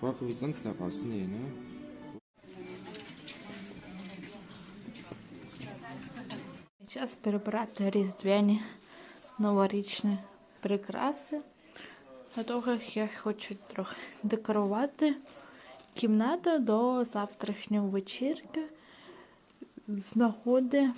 Brauche ich sonst noch was? Nee, ne? Час перебрати різдвяні новорічні прикраси. На того я хочу трохи декорувати кімнату до завтрашнього вечірки з нагоди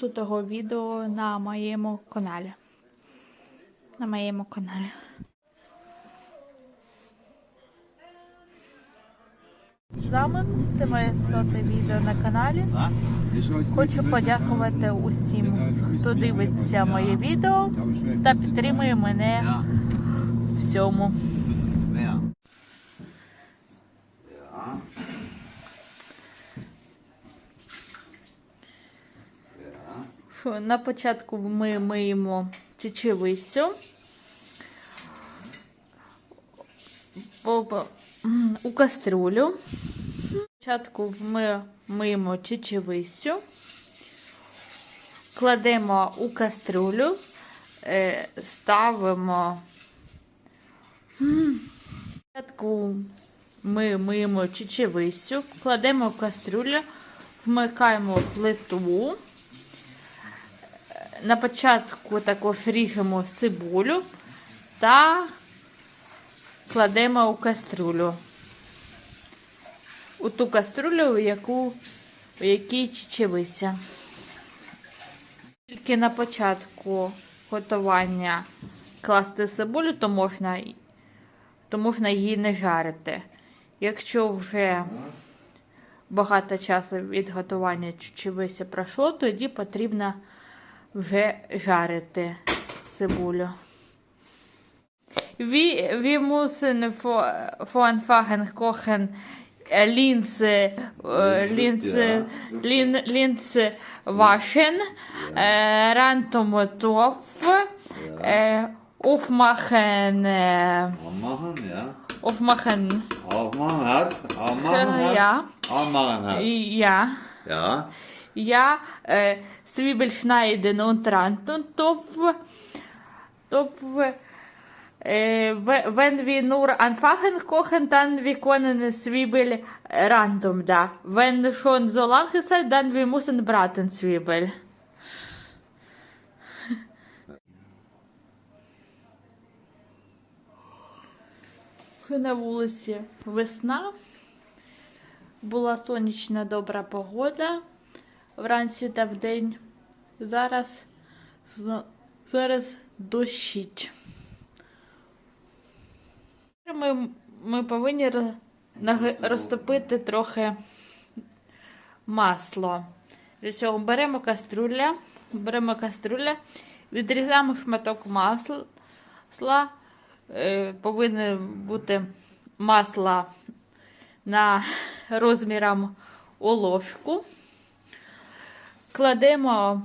сутого відео на моєму каналі. На моєму каналі. Вами це моє соте відео на каналі. Хочу подякувати усім, хто дивиться моє відео та підтримує мене в цьому. Що, на початку ми миємо м, У кастрюлю. Спочатку ми миємо чечевицю. Кладемо у кастрюлю, е, ставимо. Спочатку ми миємо чечевицю, кладемо в кастрюлю, вмикаємо плиту. На початку також ріжемо цибулю та кладемо у кастрюлю. У ту кастрюлю, в яку в якій чечевиця. Тільки на початку готування класти цибулю, то можна, то можна її не жарити. Якщо вже багато часу від готування чечевиці пройшло, тоді потрібно вже жарити цибулю. Wir, wir müssen vor, vor anfangen kochen äh, Linse, äh, Linse, Lin, Linse waschen, äh, Randomtopf, äh, aufmachen, äh, Aufmachen, ja. aufmachen, Aufmachen, ja, Aufmachen, ja. Ja. Ja, äh, Zwiebel schneiden und Randentopf. Topf. Äh, we- wenn wir nur anfangen kochen, dann wir können Zwiebel random da. Wenn schon so lange Zeit, dann wir müssen braten Zwiebel. Що на вулиці весна. Була сонячна добра погода вранці та вдень. Зараз, зно- зараз дощить. Ми, ми повинні розтопити трохи масло. Для цього беремо каструля, беремо каструля, відрізаємо шматок масла. Сла, е, повинно бути масло на розміром у ложку. Кладемо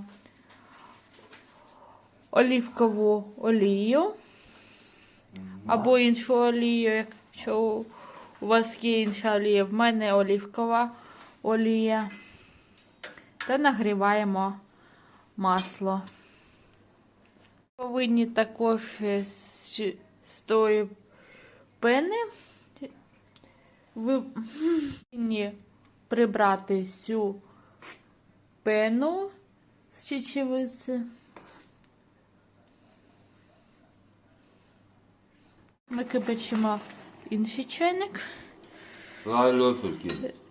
олівкову олію або іншу олію, якщо у вас є інша олія. В мене олівкова олія. Та нагріваємо масло. Повинні також е, з, з пени ви прибрати цю пену з чечевиці. Ми кипячимо інший чайник.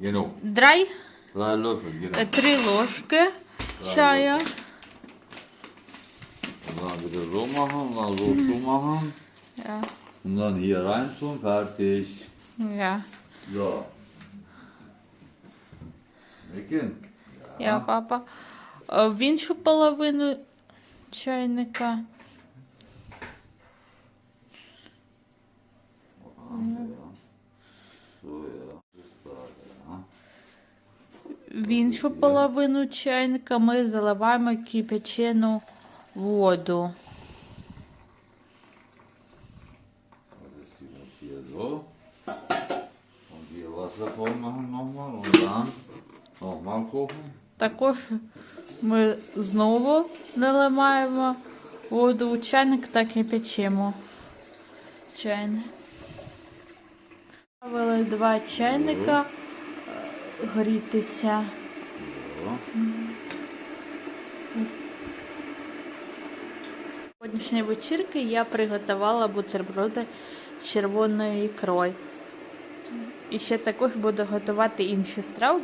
Geben. Драй е, три ложки чая. Ja. Und dann hier rein tun, fertig. Ja. So. Wicken. Я папа. Е, В іншу половину чайника. So, ja. Das war, ja. В іншу половину чайника ми заливаємо кипячену воду. Також ми знову наливаємо воду у чайник та кипячимо чайник. Ставили два чайника е, грітися. Сьогоднішньої вечірки я приготувала бутерброди з червоною ікрою. І ще також буду готувати інші страви.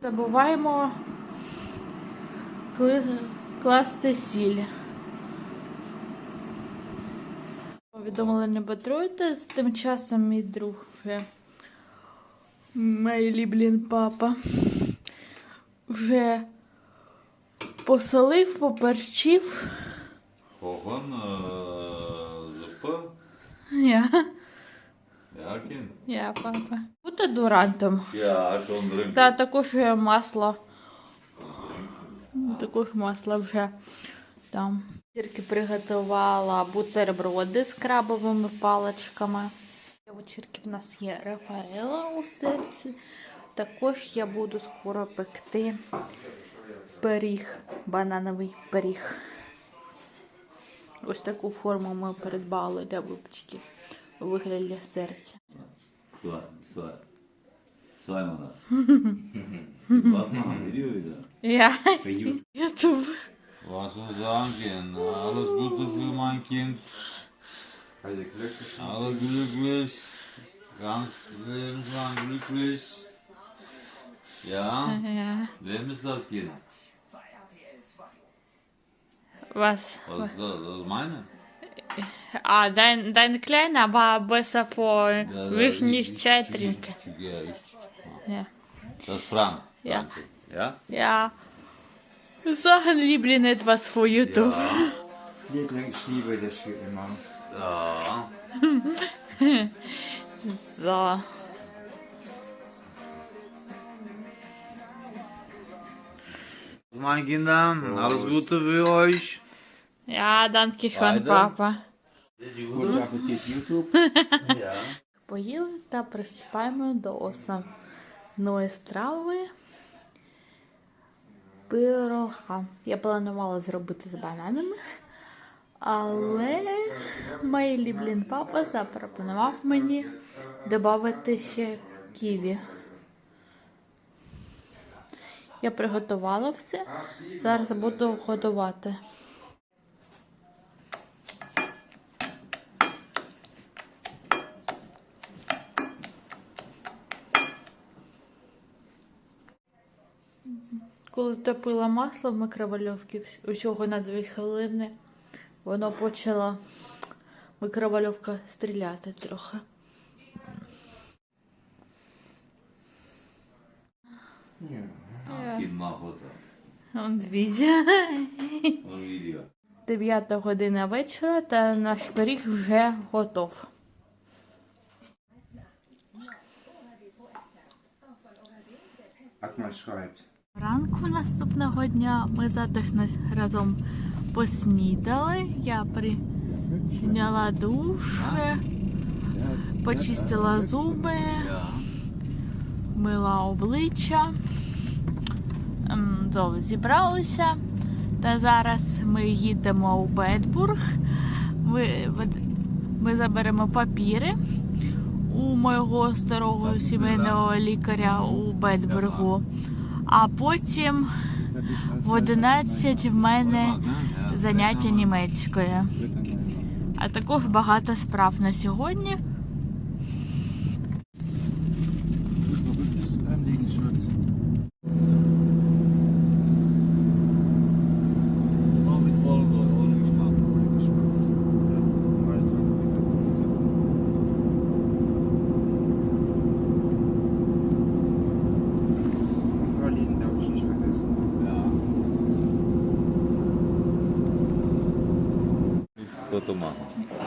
Забуваємо класти сіль. Повідомлення Бетруйте, з тим часом мій друг Мейлі, блін, папа. Вже посолив, поперчив. Kochen, äh, Suppe. Я, Kind. я папа. Бути дурантом. Ja, schon drin. Та також масло. Також масло вже там. Тільки приготувала бутерброди з крабовими паличками. Вечірки в нас є Рафаела у серці. Також я буду скоро пекти пиріг, банановий пиріг. Ось таку форму ми придбали для випічки у вигляді серця. Я Ютуб. Was sagen, Kind? Alles Gute für mein Kind. Alle glücklich. Alle glücklich. Ganz lebenslang glücklich. Ja? Ja. Wem ist das Kind? Was? Was ist das? Das ist meine? А, dein, dein Kleiner war besser vor Ja, da- will ich- nicht ich- Chai trinken. Ja, ich. Ja. Das ist Frank. Ja. Danke. Ja? Ja. Sachen lieben etwas für YouTube. Ja. Liebling, ich liebe dich für immer. Ja. So. Meine Kinder, alles Gute für euch. Ja, danke schön, папа. Guten Appetit, YouTube. Ja. Поїли та приступаємо до основної страви пирога. Я планувала зробити з бананами, але мій блін папа запропонував мені додати ще ківі. Я приготувала все. Зараз буду годувати. Коли топила масло в микровольовці усього на 2 хвилини, воно почала микровольовка стріляти трохи. Kind macht Futter. Он відео. 9 година вечора та наш пиріг вже готов. Ранку наступного дня ми затихно разом поснідали. Я прийняла душ, почистила зуби, мила обличчя. Знову зібралися. Та зараз ми їдемо у Бетбург. Ми, ми заберемо папіри у моєго старого сімейного лікаря у Бетбургу. А потім в 11 в мене заняття німецькою. А також багато справ на сьогодні.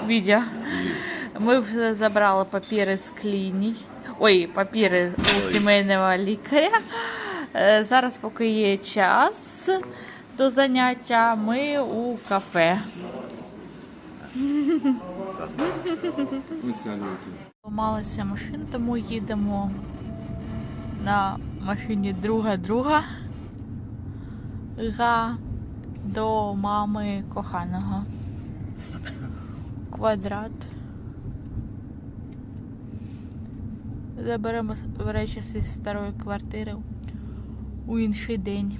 Відео. Ми вже забрали папіри з кліній. Ой, папіри у сімейного лікаря. Е, Зараз, поки є час до заняття, ми у кафе. Помалася машин, тому їдемо на машині друга друга га до мами коханого. Квадрат. Заберемо речі зі старої квартири у інший день.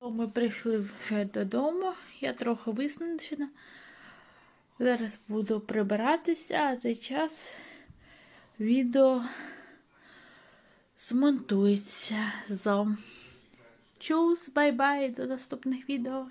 Ми прийшли вже додому. Я трохи виснажена. Зараз буду прибиратися, а цей час відео змонтується. Чус, бай-бай, до наступних відео.